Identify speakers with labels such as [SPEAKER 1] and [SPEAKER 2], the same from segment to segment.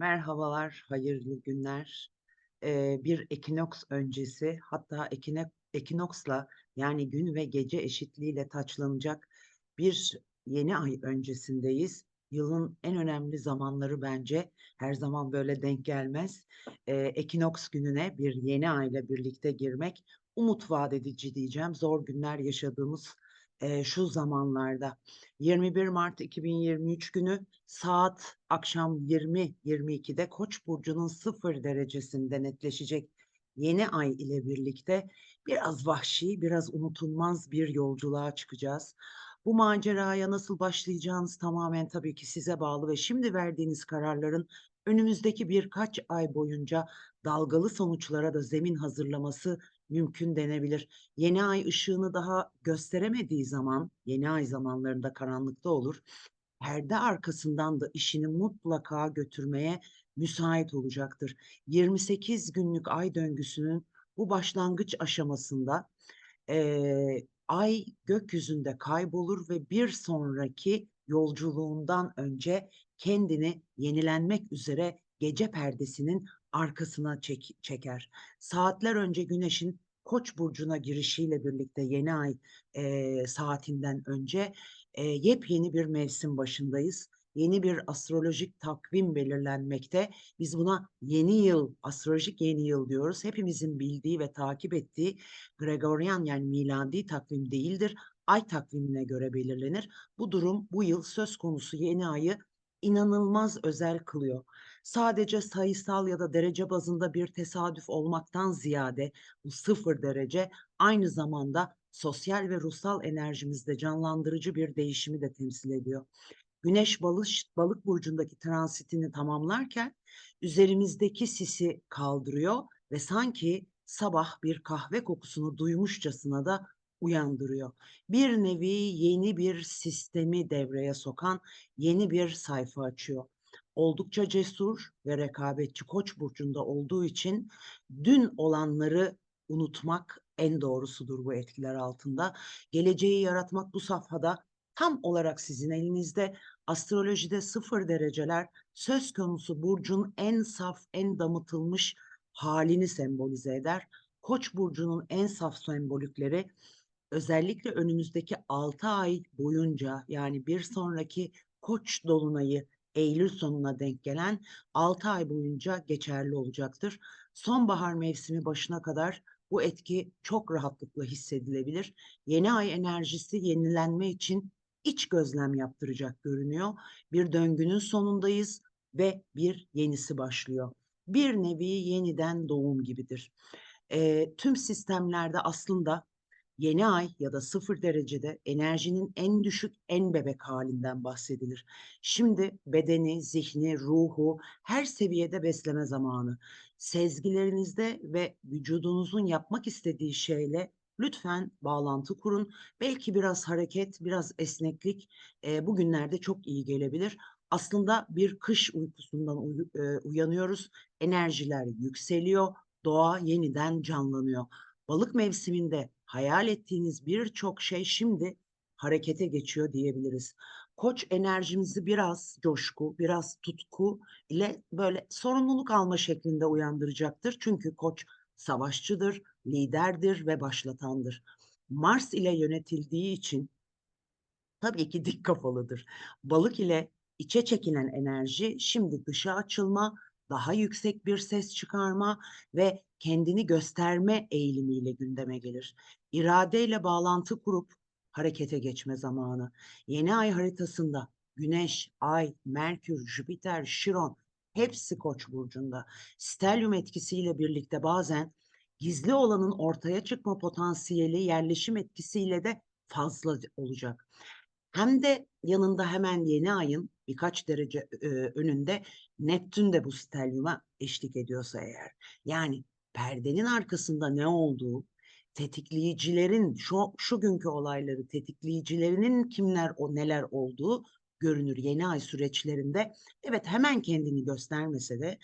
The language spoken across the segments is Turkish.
[SPEAKER 1] Merhabalar, hayırlı günler. Eee, bir ekinoks öncesi hatta ekine ekinoksla yani gün ve gece eşitliğiyle taçlanacak bir yeni ay öncesindeyiz. Yılın en önemli zamanları bence her zaman böyle denk gelmez. Eee, ekinoks gününe bir yeni ayla birlikte girmek umut vaat edici diyeceğim. Zor günler yaşadığımız eee, şu zamanlarda. 21 Mart 2023 günü saat akşam 20.22'de Koç burcunun 0 derecesinde netleşecek yeni ay ile birlikte biraz vahşi, biraz unutulmaz bir yolculuğa çıkacağız. Bu maceraya nasıl başlayacağınız tamamen tabii ki size bağlı ve şimdi verdiğiniz kararların önümüzdeki birkaç ay boyunca dalgalı sonuçlara da zemin hazırlaması mümkün denebilir. Yeni ay ışığını daha gösteremediği zaman, yeni ay zamanlarında karanlıkta olur. Perde arkasından da işini mutlaka götürmeye müsait olacaktır. 28 günlük ay döngüsünün bu başlangıç aşamasında eee, ay gökyüzünde kaybolur ve bir sonraki yolculuğundan önce kendini yenilenmek üzere gece perdesinin arkasına çek- çeker. Saatler önce Güneş'in Koç burcuna girişiyle birlikte yeni ay eee, saatinden önce eee, yepyeni bir mevsim başındayız. Yeni bir astrolojik takvim belirlenmekte. Biz buna yeni yıl, astrolojik yeni yıl diyoruz. Hepimizin bildiği ve takip ettiği Gregorian yani miladi takvim değildir. Ay takvimine göre belirlenir. Bu durum bu yıl söz konusu yeni ayı inanılmaz özel kılıyor. Sadece sayısal ya da derece bazında bir tesadüf olmaktan ziyade bu sıfır derece aynı zamanda sosyal ve ruhsal enerjimizde canlandırıcı bir değişimi de temsil ediyor. Güneş balış, balık burcundaki transitini tamamlarken üzerimizdeki sisi kaldırıyor ve sanki sabah bir kahve kokusunu duymuşçasına da uyandırıyor. Bir nevi yeni bir sistemi devreye sokan yeni bir sayfa açıyor. Oldukça cesur ve rekabetçi Koç burcunda olduğu için dün olanları unutmak en doğrusudur bu etkiler altında. Geleceği yaratmak bu safhada tam olarak sizin elinizde. Astrolojide sıfır dereceler söz konusu burcun en saf, en damıtılmış halini sembolize eder. Koç burcunun en saf sembolikleri özellikle önümüzdeki 6 ay boyunca yani bir sonraki Koç dolunayı Eylül sonuna denk gelen 6 ay boyunca geçerli olacaktır. Sonbahar mevsimi başına kadar bu etki çok rahatlıkla hissedilebilir. Yeni ay enerjisi yenilenme için iç gözlem yaptıracak görünüyor. Bir döngünün sonundayız ve bir yenisi başlıyor. Bir nevi yeniden doğum gibidir. E, tüm sistemlerde aslında yeni ay ya da sıfır derecede enerjinin en düşük, en bebek halinden bahsedilir. Şimdi bedeni, zihni, ruhu her seviyede besleme zamanı. Sezgilerinizde ve vücudunuzun yapmak istediği şeyle lütfen bağlantı kurun. Belki biraz hareket, biraz esneklik e, bugünlerde çok iyi gelebilir. Aslında bir kış uykusundan uy e, uyanıyoruz. Enerjiler yükseliyor, doğa yeniden canlanıyor. Balık mevsiminde hayal ettiğiniz birçok şey şimdi harekete geçiyor diyebiliriz. Koç enerjimizi biraz coşku, biraz tutku ile böyle sorumluluk alma şeklinde uyandıracaktır. Çünkü Koç savaşçıdır, liderdir ve başlatandır. Mars ile yönetildiği için tabii ki dik kafalıdır. Balık ile içe çekilen enerji şimdi dışa açılma, daha yüksek bir ses çıkarma ve kendini gösterme eğilimiyle gündeme gelir. İradeyle bağlantı kurup harekete geçme zamanı. Yeni ay haritasında Güneş, Ay, Merkür, Jüpiter, Şiron hepsi Koç burcunda. Stelyum etkisiyle birlikte bazen gizli olanın ortaya çıkma potansiyeli yerleşim etkisiyle de fazla olacak. Hem de yanında hemen yeni ayın birkaç derece e, önünde Neptün de bu stelyuma eşlik ediyorsa eğer. Yani perdenin arkasında ne olduğu, tetikleyicilerin şu, şu günkü olayları tetikleyicilerinin kimler o neler olduğu görünür yeni ay süreçlerinde. Evet hemen kendini göstermese de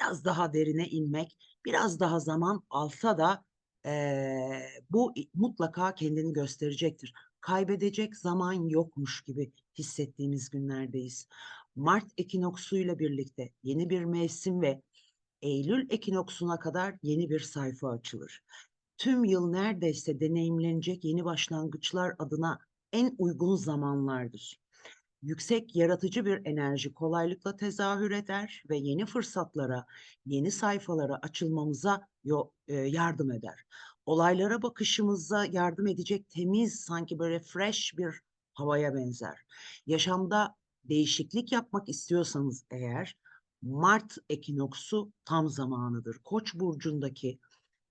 [SPEAKER 1] biraz daha derine inmek, biraz daha zaman alsa da e, bu mutlaka kendini gösterecektir. Kaybedecek zaman yokmuş gibi hissettiğimiz günlerdeyiz. Mart ekinoksuyla birlikte yeni bir mevsim ve Eylül ekinoksuna kadar yeni bir sayfa açılır. Tüm yıl neredeyse deneyimlenecek yeni başlangıçlar adına en uygun zamanlardır. Yüksek yaratıcı bir enerji kolaylıkla tezahür eder ve yeni fırsatlara, yeni sayfalara açılmamıza e, yardım eder. Olaylara bakışımıza yardım edecek temiz, sanki böyle fresh bir havaya benzer. Yaşamda değişiklik yapmak istiyorsanız eğer Mart ekinoksu tam zamanıdır. Koç burcundaki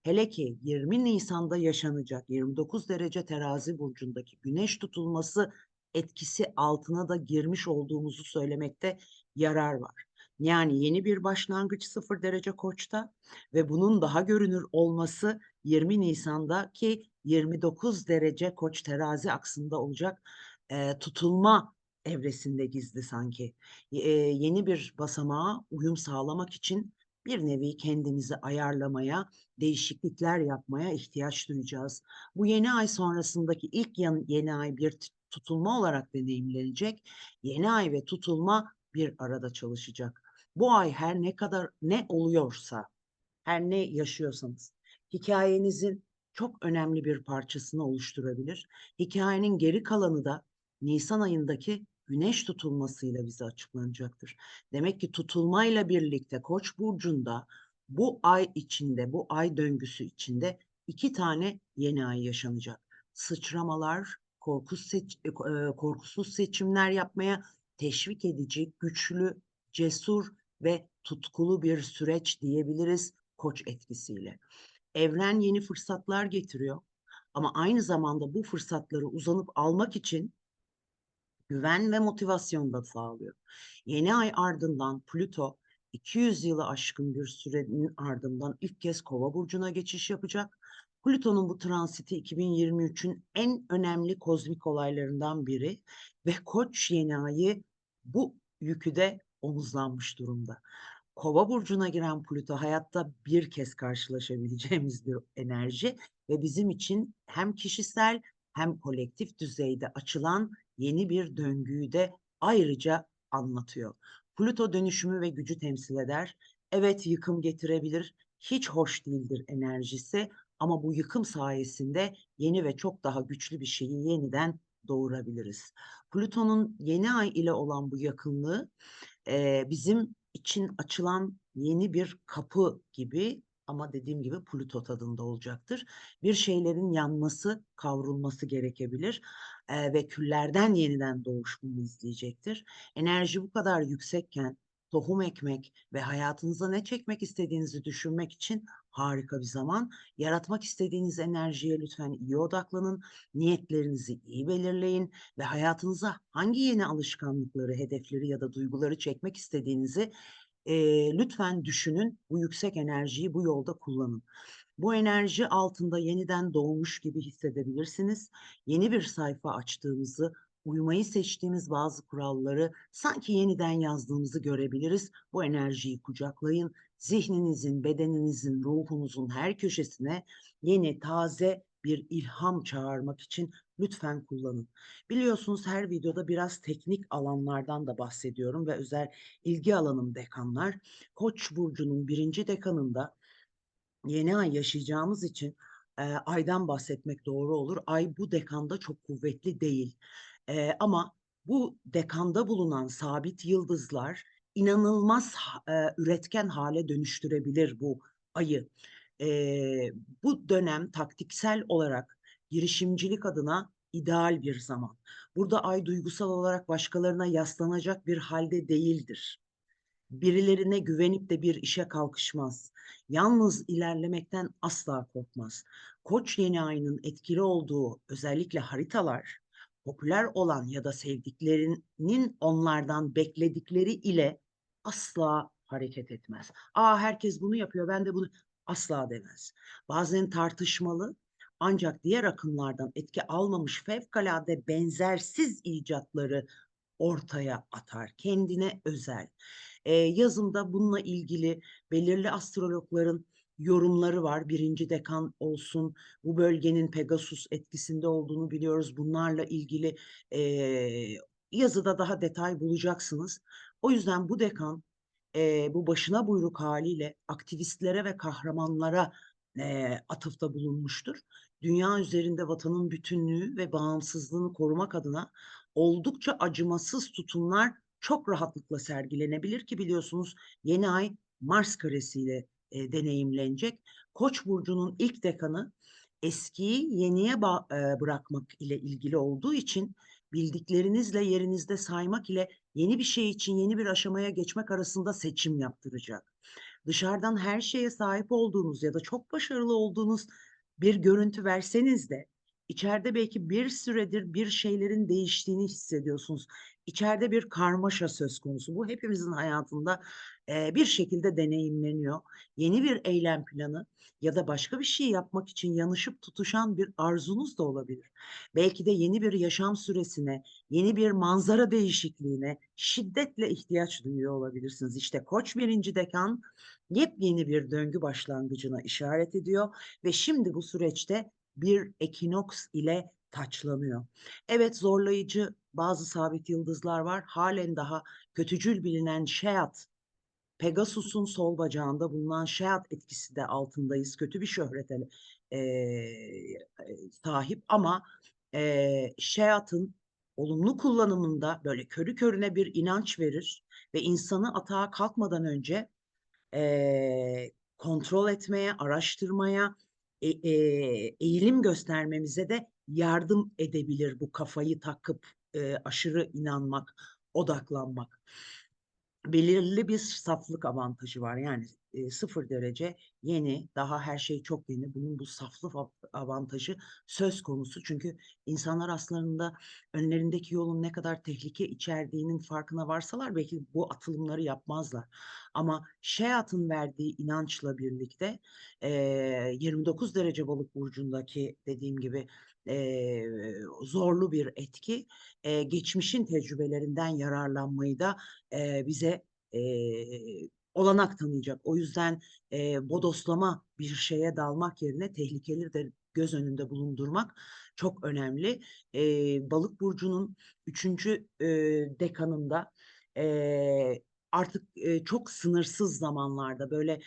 [SPEAKER 1] hele ki 20 Nisan'da yaşanacak 29 derece terazi burcundaki güneş tutulması etkisi altına da girmiş olduğumuzu söylemekte yarar var. Yani yeni bir başlangıç 0 derece Koç'ta ve bunun daha görünür olması 20 Nisan'daki 29 derece Koç terazi aksında olacak e, tutulma evresinde gizli sanki. E, yeni bir basamağa uyum sağlamak için bir nevi kendimizi ayarlamaya, değişiklikler yapmaya ihtiyaç duyacağız. Bu yeni ay sonrasındaki ilk yeni ay bir tutulma olarak deneyimlenecek. Yeni ay ve tutulma bir arada çalışacak. Bu ay her ne kadar ne oluyorsa, her ne yaşıyorsanız, hikayenizin çok önemli bir parçasını oluşturabilir. Hikayenin geri kalanı da Nisan ayındaki güneş tutulmasıyla bize açıklanacaktır. Demek ki tutulmayla birlikte Koç burcunda bu ay içinde, bu ay döngüsü içinde iki tane yeni ay yaşanacak. Sıçramalar, korkusuz, seç, e, korkusuz seçimler yapmaya teşvik edici, güçlü, cesur ve tutkulu bir süreç diyebiliriz Koç etkisiyle. Evren yeni fırsatlar getiriyor. Ama aynı zamanda bu fırsatları uzanıp almak için güven ve motivasyon da sağlıyor. Yeni ay ardından Plüto 200 yılı aşkın bir sürenin ardından ilk kez Kova burcuna geçiş yapacak. Plüton'un bu transiti 2023'ün en önemli kozmik olaylarından biri ve Koç yeni ayı bu yükü de omuzlanmış durumda. Kova burcuna giren Plüto hayatta bir kez karşılaşabileceğimiz bir enerji ve bizim için hem kişisel hem kolektif düzeyde açılan yeni bir döngüyü de ayrıca anlatıyor. Plüto dönüşümü ve gücü temsil eder. Evet yıkım getirebilir. Hiç hoş değildir enerjisi ama bu yıkım sayesinde yeni ve çok daha güçlü bir şeyi yeniden doğurabiliriz. Plüton'un yeni ay ile olan bu yakınlığı e, bizim için açılan yeni bir kapı gibi ama dediğim gibi Plüto tadında olacaktır. Bir şeylerin yanması, kavrulması gerekebilir e, ve küllerden yeniden doğuş bunu izleyecektir. Enerji bu kadar yüksekken tohum ekmek ve hayatınıza ne çekmek istediğinizi düşünmek için harika bir zaman. Yaratmak istediğiniz enerjiye lütfen iyi odaklanın, niyetlerinizi iyi belirleyin ve hayatınıza hangi yeni alışkanlıkları, hedefleri ya da duyguları çekmek istediğinizi e, lütfen düşünün. Bu yüksek enerjiyi bu yolda kullanın. Bu enerji altında yeniden doğmuş gibi hissedebilirsiniz. Yeni bir sayfa açtığımızı, uymayı seçtiğimiz bazı kuralları sanki yeniden yazdığımızı görebiliriz. Bu enerjiyi kucaklayın. Zihninizin, bedeninizin, ruhunuzun her köşesine yeni, taze bir ilham çağırmak için lütfen kullanın. Biliyorsunuz her videoda biraz teknik alanlardan da bahsediyorum ve özel ilgi alanım dekanlar. Koç burcunun birinci dekanında yeni ay yaşayacağımız için e, aydan bahsetmek doğru olur. Ay bu dekanda çok kuvvetli değil. E, ama bu dekanda bulunan sabit yıldızlar inanılmaz e, üretken hale dönüştürebilir bu ayı. E, bu dönem taktiksel olarak girişimcilik adına ideal bir zaman. Burada ay duygusal olarak başkalarına yaslanacak bir halde değildir. Birilerine güvenip de bir işe kalkışmaz. Yalnız ilerlemekten asla korkmaz. Koç yeni ayının etkili olduğu özellikle haritalar popüler olan ya da sevdiklerinin onlardan bekledikleri ile asla hareket etmez. Aa herkes bunu yapıyor ben de bunu asla demez. Bazen tartışmalı ancak diğer akımlardan etki almamış fevkalade benzersiz icatları ortaya atar. Kendine özel. Ee, yazımda bununla ilgili belirli astrologların yorumları var. Birinci dekan olsun, bu bölgenin Pegasus etkisinde olduğunu biliyoruz. Bunlarla ilgili e, yazıda daha detay bulacaksınız. O yüzden bu dekan, eee, bu başına buyruk hâliyle aktivistlere ve kahramanlara, eee, atıfta bulunmuştur. Dünya üzerinde vatanın bütünlüğü ve bağımsızlığını korumak adına oldukça acımasız tutumlar çok rahatlıkla sergilenebilir ki biliyorsunuz yeni ay Mars karesiyle, eee, deneyimlenecek. Koç burcunun ilk dekanı eskiyi yeniye eee, bırakmak ile ilgili olduğu için bildiklerinizle yerinizde saymak ile yeni bir şey için yeni bir aşamaya geçmek arasında seçim yaptıracak. Dışarıdan her şeye sahip olduğunuz ya da çok başarılı olduğunuz bir görüntü verseniz de içeride belki bir süredir bir şeylerin değiştiğini hissediyorsunuz. İçeride bir karmaşa söz konusu. Bu hepimizin hayatında, eee, bir şekilde deneyimleniyor. Yeni bir eylem planı ya da başka bir şey yapmak için yanışıp tutuşan bir arzunuz da olabilir. Belki de yeni bir yaşam süresine, yeni bir manzara değişikliğine şiddetle ihtiyaç duyuyor olabilirsiniz. İşte Koç 1. dekan yepyeni bir döngü başlangıcına işaret ediyor ve şimdi bu süreçte bir ekinoks ile taçlanıyor. Evet, zorlayıcı bazı sabit yıldızlar var. Hâlen daha kötücül bilinen Şeat, Pegasus'un sol bacağında bulunan Şeat etkisi de altındayız. Kötü bir şöhrete, eee, sahip ama, eee, Şeat'ın olumlu kullanımında böyle körü körüne bir inanç verir ve insanı atağa kalkmadan önce, eee, kontrol etmeye, araştırmaya, e eee, eğilim göstermemize de yardım edebilir bu kafayı takıp, eee, aşırı inanmak, odaklanmak. Belirli bir saflık avantajı var. Yani, eee, 0 derece yeni, daha her şey çok yeni. Bunun bu saflık av avantajı söz konusu. Çünkü insanlar aslında önlerindeki yolun ne kadar tehlike içerdiğinin farkına varsalar belki bu atılımları yapmazlar. Ama Şeat'ın verdiği inançla birlikte, eee, 29 derece Balık burcundaki dediğim gibi, eee, zorlu bir etki, eee, geçmişin tecrübelerinden yararlanmayı da, eee, bize, eee, olanak tanıyacak. O yüzden, eee, bodoslama bir şeye dalmak yerine tehlikeleri de göz önünde bulundurmak çok önemli. Eee, Balık burcunun 3'üncü, eee, dekanında, eee, artık, eee, çok sınırsız zamanlarda böyle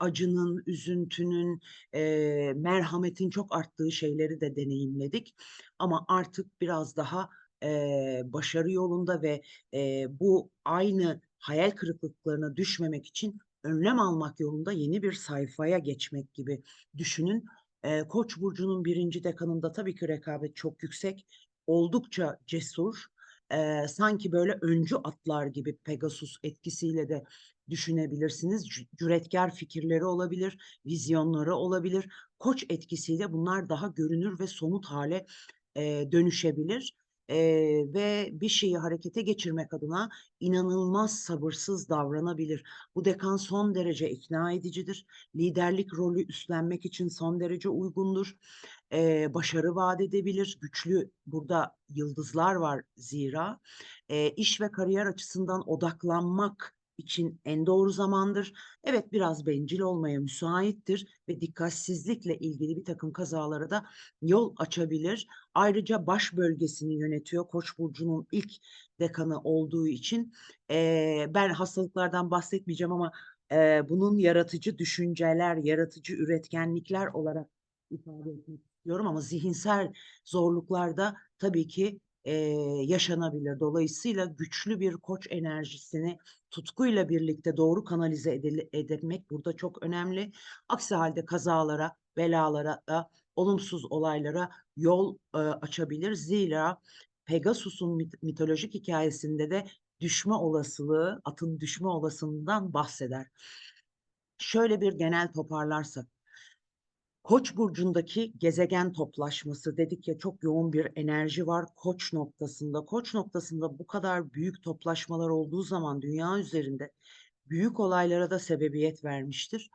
[SPEAKER 1] acının, üzüntünün, eee, merhametin çok arttığı şeyleri de deneyimledik. Ama artık biraz daha, eee, başarı yolunda ve, eee, bu aynı hayal kırıklıklarına düşmemek için önlem almak yolunda yeni bir sayfaya geçmek gibi düşünün. Eee, Koç burcunun 1. dekanında tabii ki rekabet çok yüksek. Oldukça cesur, eee, sanki böyle öncü atlar gibi Pegasus etkisiyle de düşünebilirsiniz. Cü cüretkâr fikirleri olabilir, vizyonları olabilir. Koç etkisiyle bunlar daha görünür ve somut hâle, eee, dönüşebilir, eee, ve bir şeyi harekete geçirmek adına inanılmaz sabırsız davranabilir. Bu dekan son derece ikna edicidir. Liderlik rolü üstlenmek için son derece uygundur. Eee, başarı vaat edebilir. Güçlü burada yıldızlar var zira. Eee, iş ve kariyer açısından odaklanmak için en doğru zamandır. Evet, biraz bencil olmaya müsaittir ve dikkatsizlikle ilgili birtakım kazalara da yol açabilir. Ayrıca baş bölgesini yönetiyor. Koç burcunun ilk dekanı olduğu için. Eee, ben hastalıklardan bahsetmeyeceğim ama, eee, bunun yaratıcı düşünceler, yaratıcı üretkenlikler olarak ifade etmek istiyorum ama zihinsel zorluklar da tabii ki, eee, yaşanabilir. Dolayısıyla güçlü bir Koç enerjisini tutkuyla birlikte doğru kanalize edili edebilmek burada çok önemli. Aksi hâlde kazalara, belalara da olumsuz olaylara yol, eee, açabilir. Zira Pegasus'un mit mitolojik hikâyesinde de düşme olasılığı, atın düşme olasılığından bahseder. Şöyle bir genel toparlarsak Koç burcundaki gezegen toplaşması dedik ya çok yoğun bir enerji var Koç noktasında. Koç noktasında bu kadar büyük toplaşmalar olduğu zaman dünya üzerinde büyük olaylara da sebebiyet vermiştir.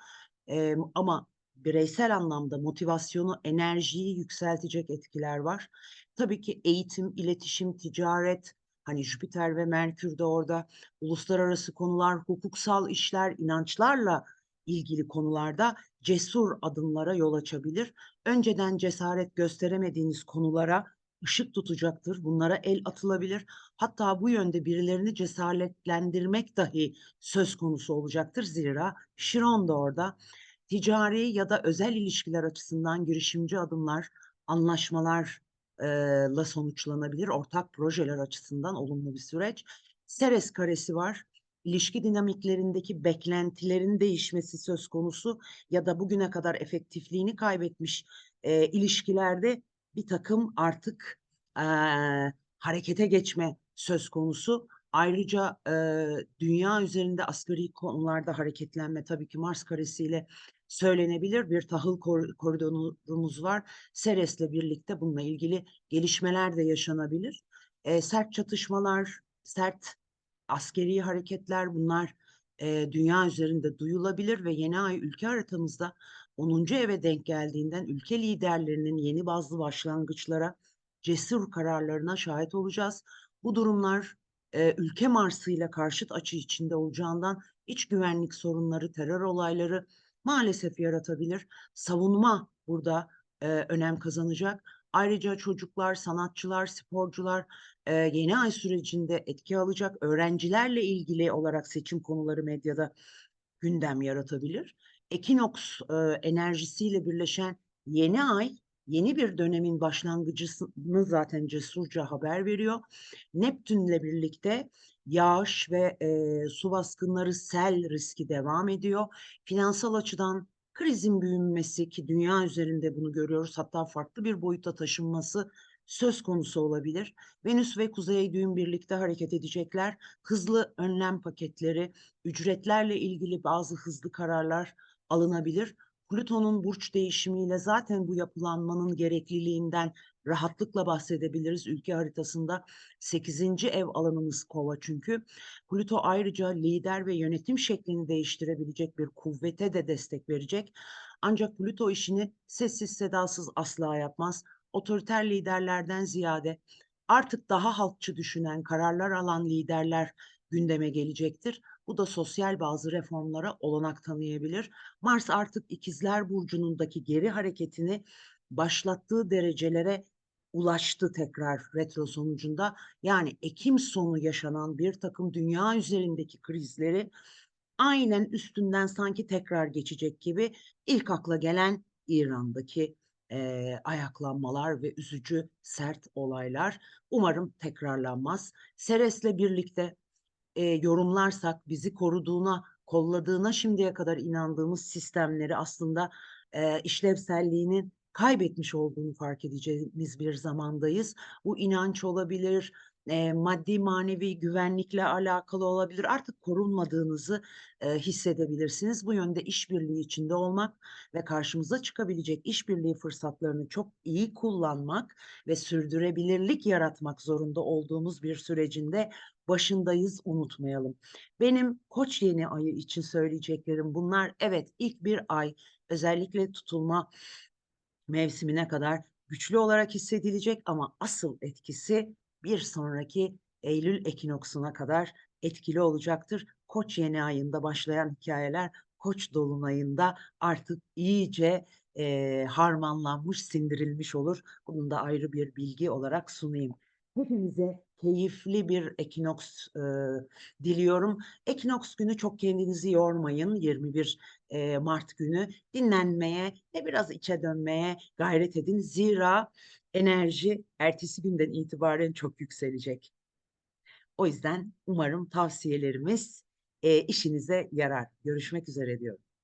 [SPEAKER 1] Emm, ama bireysel anlamda motivasyonu, enerjiyi yükseltecek etkiler var. Tabii ki eğitim, iletişim, ticaret, hani Jüpiter ve Merkür de orada, uluslararası konular, hukuksal işler, inançlarla ilgili konularda cesur adımlara yol açabilir. Önceden cesaret gösteremediğiniz konulara ışık tutacaktır. Bunlara el atılabilir. Hatta bu yönde birilerini cesaretlendirmek dahi söz konusu olacaktır. Zira Şiron da orada ticari ya da özel ilişkiler açısından girişimci adımlar, anlaşmalar eee, la sonuçlanabilir. Ortak projeler açısından olumlu bir süreç. Seres karesi var. İlişki dinamiklerindeki beklentilerin değişmesi söz konusu ya da bugüne kadar efektifliğini kaybetmiş eee, ilişkilerde bir takım artık eee, harekete geçme söz konusu. Ayrıca eee, dünya üzerinde asgari konularda hareketlenme tabii ki Mars karesiyle söylenebilir. Bir tahıl kor- koridorumuz var. Ceres'le birlikte bununla ilgili gelişmeler de yaşanabilir. Eee, sert çatışmalar, sert askeri hareketler bunlar eee, dünya üzerinde duyulabilir ve yeni ay ülke haritamızda 10. eve denk geldiğinden ülke liderlerinin yeni bazlı başlangıçlara, cesur kararlarına şahit olacağız. Bu durumlar eee, ülke Mars'ıyla karşıt açı içinde olacağından iç güvenlik sorunları, terör olayları maalesef yaratabilir. Savunma burada eee, önem kazanacak. Ayrıca çocuklar, sanatçılar, sporcular eee, yeni ay sürecinde etki alacak. Öğrencilerle ilgili olarak seçim konuları medyada gündem yaratabilir. Ekinoks eee, enerjisiyle birleşen yeni ay yeni bir dönemin başlangıcını zaten cesurca haber veriyor. Neptünle birlikte yağış ve eee, su baskınları, sel riski devam ediyor. Finansal açıdan krizin büyümesi ki dünya üzerinde bunu görüyoruz hatta farklı bir boyuta taşınması söz konusu olabilir. Venüs ve Kuzey düğüm birlikte hareket edecekler. Hızlı önlem paketleri, ücretlerle ilgili bazı hızlı kararlar alınabilir. Plüton'un burç değişimiyle zaten bu yapılanmanın gerekliliğinden rahatlıkla bahsedebiliriz. Ülke haritasında 8. ev alanımız kova çünkü. Plüto ayrıca lider ve yönetim şeklini değiştirebilecek bir kuvvete de destek verecek. Ancak Plüto işini sessiz sedasız asla yapmaz. Otoriter liderlerden ziyade artık daha halkçı düşünen, kararlar alan liderler gündeme gelecektir. Bu da sosyal bazı reformlara olanak tanıyabilir. Mars artık İkizler Burcu'nundaki geri hareketini başlattığı derecelere ulaştı tekrar retro sonucunda. Yani Ekim sonu yaşanan bir takım dünya üzerindeki krizleri aynen üstünden sanki tekrar geçecek gibi ilk akla gelen İran'daki eee, ayaklanmalar ve üzücü sert olaylar umarım tekrarlanmaz. Seres'le birlikte eee, yorumlarsak bizi koruduğuna, kolladığına şimdiye kadar inandığımız sistemleri aslında eee, işlevselliğinin kaybetmiş olduğunu fark edeceğimiz bir zamandayız. Bu inanç olabilir, eee, maddi manevi güvenlikle alakalı olabilir. Artık korunmadığınızı eee, hissedebilirsiniz. Bu yönde işbirliği içinde olmak ve karşımıza çıkabilecek işbirliği fırsatlarını çok iyi kullanmak ve sürdürebilirlik yaratmak zorunda olduğumuz bir sürecinde başındayız unutmayalım. Benim Koç yeni ayı için söyleyeceklerim bunlar. Evet ilk bir ay özellikle tutulma mevsimine kadar güçlü olarak hissedilecek ama asıl etkisi bir sonraki Eylül ekinoksuna kadar etkili olacaktır. Koç yeni ayında başlayan hikayeler Koç dolunayında artık iyice e, harmanlanmış, sindirilmiş olur. Bunun da ayrı bir bilgi olarak sunayım. Hepimize keyifli bir ekinoks e, diliyorum. Ekinoks günü çok kendinizi yormayın. 21 e, Mart günü dinlenmeye ve biraz içe dönmeye gayret edin. Zira enerji ertesi günden itibaren çok yükselecek. O yüzden umarım tavsiyelerimiz e, işinize yarar. Görüşmek üzere diyorum.